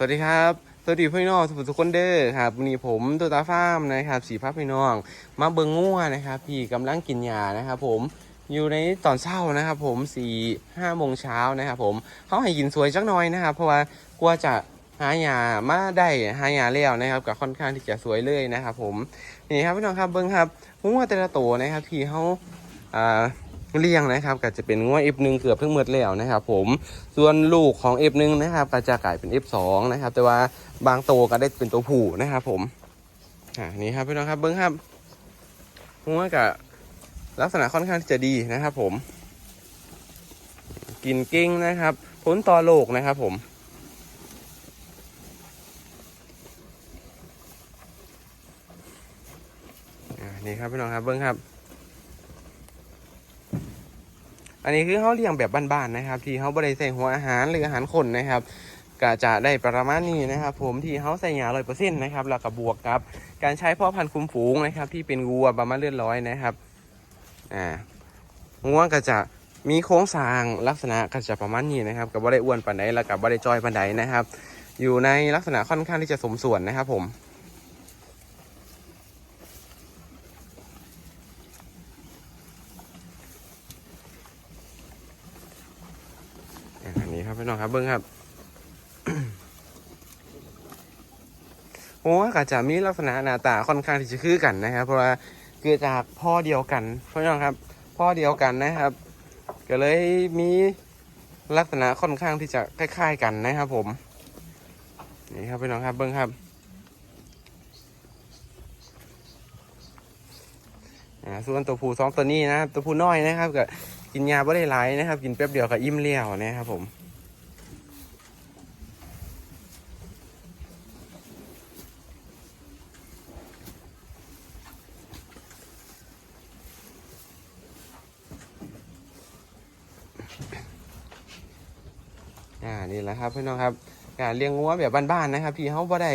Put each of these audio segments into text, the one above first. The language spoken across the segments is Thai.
สวัสดีครับ สวัสดีพี่น้องทุกทุกคนเด้อครับวันนี้ผมตัวตาฟ้ามนะครับสีพับพี่น้อง มาเบิงงัวนะครับ พี่กำลังกินยานะครับผมอยู่ในตอนเช้านะครับ ผมสี่ห้าโมงเช้านะครับผมเขาให้กินสวยจักหน่อยนะครับ เพราะว่ากลัวจะหายามาได้หายาแล้วนะครับกับค่อนข้างที่จะสวยเลยนะครับ ผมนี่ครับพี่น้องครับเบิ้งครับงัวแต่ละตัวนะครับที่เขาอ่า เลี้ยงนะครับก็จะเป็นงวด F1 เกือบเพิ่งหมดแล้วนะครับ ผมส่วนลูกของ F1 นะครับก็จะกลายเป็น F2 นะครับ แต่ว่าบางตัวก็ได้เป็นตัวผู้นะครับ ผมอ่านี่ครับพี่น้องครับเบิ้งครับงวดกับลักษณะค่อนข้างที่จะดีนะครับ ผม กินกิ้งนะครับพ้นต่อโลกนะครับ ผมนี่ครับพี่น้องครับเบิ้งครับ อันนี้คือเขาเลี้ยงแบบบ้านๆนะครับ ที่เขาบริใส่หัวอาหารหรืออาหารคนนะครับก็จะได้ประมาณนี้นะครับ ผมที่เขาใส่ยาร้อยเปอร์เซ็นต์นะครับแล้วก็บวกกับการใช้พ่อพันธุ์คุ้มฝูงนะครับ ที่เป็นวัวประมาณเลือดร้อยนะครับอ่างัวก็จะมีโครงสร้างลักษณะก็จะประมาณนี้นะครับกับว่าได้อ้วนปานใดแล้วกับว่าได้จอยปานใดนะครับ อยู่ในลักษณะค่อนข้างที่จะสมส่วนนะครับผม อ่าอันนี้ ครับพี่น้องครับเบิ้งครับ โอ้ก็จะมีลักษณะหน้าตาค่อนข้างที่จะคือกันนะครับ เพราะว่าเกิดจากพ่อเดียวกันพี่น้องครับ พ่อเดียวกันนะครับ ก็เลยมีลักษณะค่อนข้างที่จะคล้ายๆกันนะครับ ผม นี่ครับพี่น้องครับเบิ้งครับส่วนตัวผู้สองตัวนี้นะครับตัวผู้น้อยนะครับก็กินยาไม่ได้หลายนะครับ กินแป๊บเดียวก็อิ่มเลี้ยวนะครับผม อ่านี่แหละครับพี่น้องครับการเลี้ยงงัวแบบบ้านๆนะครับ ที่เขาบ่ได้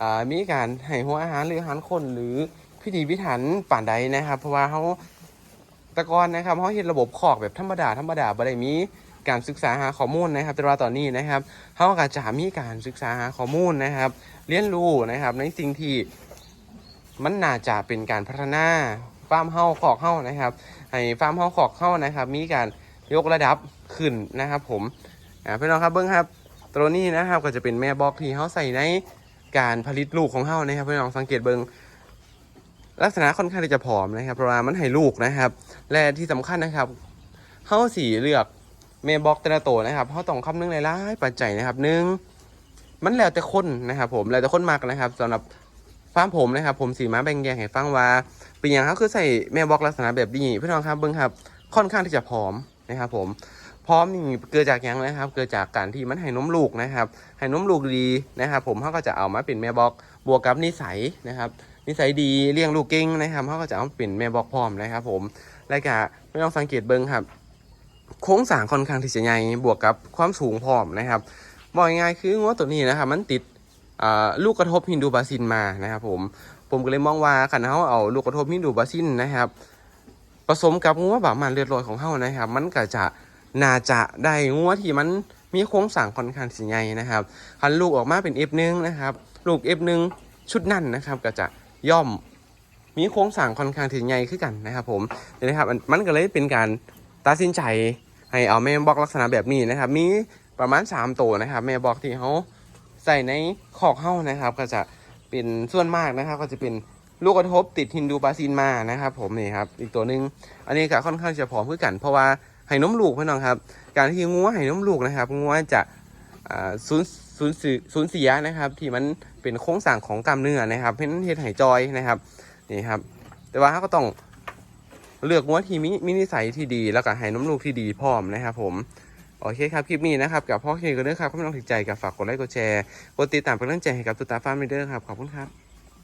อ่ามีการให้หัวอาหารหรืออาหารคนหรือพิธีพิถันป่านใดนะครับ เพราะว่าเขาต่ก่อนนะครับเขาเห็นระบบคอกแบบธรรมดาธรรมดาบ่ได้มีการศึกษาหาข้อมูลนะครับ แต่ว่าตอนนี้นะครับเขาก็จะมีการศึกษาหาข้อมูลนะครับ เรียนรู้นะครับ ในสิ่งที่มันน่าจะเป็นการพัฒนาฟาร์มเฮาคอกเฮานะครับให้ฟาร์มเฮาคอกเฮานะครับ มีการยกระดับขึ้นนะครับ ผม อ่าพี่น้องครับเบิ้งครับตัวนี้นะครับก็จะเป็นแม่บล็อกที่เขาใส่ในการผลิตลูกของเฮานะครับพี่น้องสังเกตเบิ้งลักษณะค่อนข้างที่จะผอมนะครับเพราะว่ามันให้ลูกนะครับ และที่สำคัญนะครับเขาสีเลือกเมบล็อกแต่ละตัวนะครับเขาต้องคำนึงหลายๆปัจจัยนะครับหนึ่งมันแล้วแต่คนนะครับ ผมแล้วแต่คนมากนะครับสำหรับฟาร์มผมนะครับ ผมสีมาแบ่งแยกให้ฟังว่าเป็นอย่างเขาคือใส่เมบล็อกลักษณะแบบนี้พี่น้องครับเบิ้งครับ ค่อนข้างที่จะผอมนะครับ ผม พร้อมนี่เกิดจากยังนะครับ เกิดจากการที่มันให้นมลูกนะครับให้นมลูกดีนะครับ ผมเขาก็จะเอามาเป็นแม่บล็อกบวกกับนิสัยนะครับ นิสัยดีเลี้ยงลูกเก่งนะครับเขาก็จะเอาเป็นแม่บอกพร้อมนะครับ ผมแล้วก็ไม่ต้องสังเกตเบิ้งครับ โค้งสางค่อนข้างที่จะใหญ่บวกกับความสูงพร้อมนะครับบอกง่ายๆคืองัวตัวนี้นะครับ มันติดลูกกระทบฮินดูบาซินมานะครับ ผมผมก็เลยมองว่าขันเขาเอาลูกกระทบฮินดูบาซินนะครับผสมกับงัวบามันเลือดลอยของเขานะครับ มันก็จะ น่าจะได้งัวที่มันมีโค้งสร้างค่อนข้างที่ใหญ่นะครับคันลูกออกมาเป็น F1 นะครับ ลูก F1 ชุดนั่นนะครับก็จะย่อมมีโครงสร้างค่อนข้างที่ใหญ่ขึ้นกันนะครับ ผมนี่นะครับมันมันก็เลยเป็นการตัดสินใจให้เอาแม่บล็อกลักษณะแบบนี้นะครับ มีประมาณ3ตัวนะครับ แม่บล็อกที่เขาใส่ในขอกเข้านะครับ ก็จะเป็นส่วนมากนะครับ ก็จะเป็นลูกกระทบติดฮินดูบาซินมานะครับ ผมนี่ครับอีกตัวหนึ่งอันนี้ก็ค่อนข้างจะผอมขึ้นกัน เพราะว่า ให้นมลูกพี่น้องครับ การที่งัวให้นมลูกนะครับงัวจะสูญสูญเสียสูญเสียนะครับ ที่มันเป็นโครงสร้างของกล้ามเนื้อนะครับเพราะนั้นเฮ็ดให้จอยนะครับนี่ครับ แต่ว่าเขาก็ต้องเลือกงัวที่มีมีนิสัยที่ดีแล้วก็ให้นมลูกที่ดีพร้อมนะครับ ผมโอเคครับคลิปนี้นะครับกับพ่อเคก็เด้อครับก็ไม่ต้องถึงใจกับฝากกดไลค์กดแชร์กดติดตามเป็นกำลังใจให้กับตุ๊ตาฟ้าร์มเด้อครับขอบคุณครับ